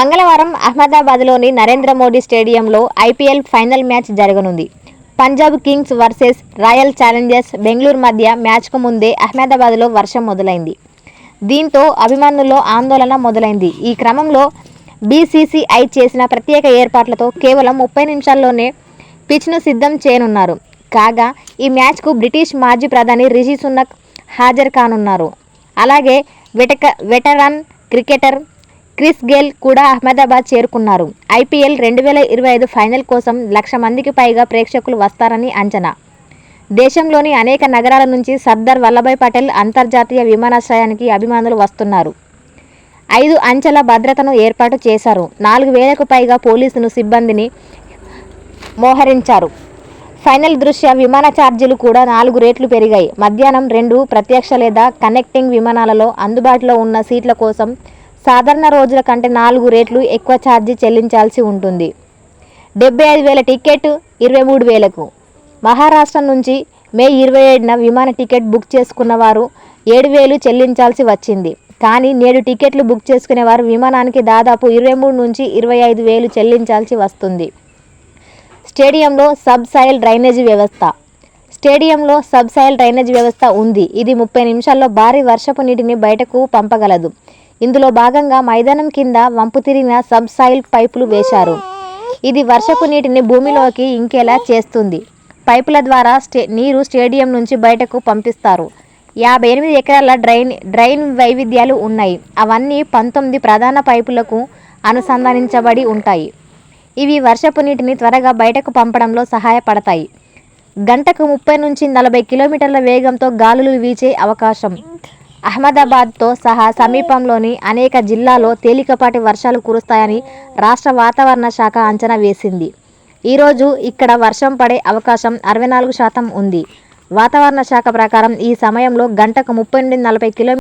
మంగళవారం అహ్మదాబాద్లోని నరేంద్ర మోడీ స్టేడియంలో IPL final match జరగనుంది. Punjab kings versus royal challengers Bengaluru మధ్య మ్యాచ్కు ముందే అహ్మదాబాద్లో వర్షం మొదలైంది. దీంతో అభిమానుల్లో ఆందోళన మొదలైంది. ఈ క్రమంలో బీసీసీఐ చేసిన ప్రత్యేక ఏర్పాట్లతో కేవలం ముప్పై నిమిషాల్లోనే పిచ్ను సిద్ధం చేయనున్నారు. కాగా ఈ మ్యాచ్కు బ్రిటిష్ మాజీ ప్రధాని రిషి సునక్ హాజరు కానున్నారు. అలాగే వెటక వెటరన్ క్రికెటర్ క్రిస్ గేల్ కూడా అహ్మదాబాద్ చేరుకున్నారు. ఐపీఎల్ రెండు వేల ఇరవై ఐదు ఫైనల్ కోసం లక్ష మందికి పైగా ప్రేక్షకులు వస్తారని అంచనా. దేశంలోని అనేక నగరాల నుంచి సర్దార్ వల్లభాయ్ పటేల్ అంతర్జాతీయ విమానాశ్రయానికి అభిమానులు వస్తున్నారు. ఐదు అంచెల భద్రతను ఏర్పాటు చేశారు. నాలుగు వేలకు పైగా పోలీసులు సిబ్బందిని మోహరించారు. ఫైనల్ దృష్ట్యా విమాన ఛార్జీలు కూడా నాలుగు రేట్లు పెరిగాయి. మధ్యాహ్నం రెండు ప్రత్యక్ష లేదా కనెక్టింగ్ విమానాలలో అందుబాటులో ఉన్న సీట్ల కోసం సాధారణ రోజుల కంటే నాలుగు రేట్లు ఎక్కువ ఛార్జీ చెల్లించాల్సి ఉంటుంది. డెబ్బై ఐదు వేల టికెట్ ఇరవై మూడు వేలకు. మహారాష్ట్ర నుంచి మే ఇరవై ఏడున విమాన టికెట్ బుక్ చేసుకున్న వారు ఏడు వేలు చెల్లించాల్సి వచ్చింది. కానీ నేడు టికెట్లు బుక్ చేసుకునేవారు విమానానికి దాదాపు ఇరవై మూడు నుంచి ఇరవై ఐదు వేలు చెల్లించాల్సి వస్తుంది. స్టేడియంలో సబ్ సాయిల్ డ్రైనేజీ వ్యవస్థ. స్టేడియంలో సబ్ సాయిల్ డ్రైనేజ్ వ్యవస్థ ఉంది. ఇది ముప్పై నిమిషాల్లో భారీ వర్షపు నీటిని బయటకు పంపగలదు. ఇందులో భాగంగా మైదానం కింద వంపు తిరిగిన సబ్ సాయిల్ పైపులు వేశారు. ఇది వర్షపు నీటిని భూమిలోకి ఇంకేలా చేస్తుంది? పైపుల ద్వారా స్టే నీరు స్టేడియం నుంచి బయటకు పంపిస్తారు. యాభై ఎనిమిది ఎకరాల డ్రైన్ డ్రైన్ వైవిధ్యాలు ఉన్నాయి. అవన్నీ పంతొమ్మిది ప్రధాన పైపులకు అనుసంధానించబడి ఉంటాయి. ఇవి వర్షపు నీటిని త్వరగా బయటకు పంపడంలో సహాయపడతాయి. గంటకు ముప్పై నుంచి నలభై కిలోమీటర్ల వేగంతో గాలులు వీచే అవకాశం. అహ్మదాబాద్తో సహా సమీపంలోని అనేక జిల్లాల్లో తేలికపాటి వర్షాలు కురుస్తాయని రాష్ట్ర వాతావరణ శాఖ అంచనా వేసింది. ఈరోజు ఇక్కడ వర్షం పడే అవకాశం అరవై నాలుగు శాతం ఉంది. వాతావరణ శాఖ ప్రకారం ఈ సమయంలో గంటకు ముప్పై నుండి నలభై కిలో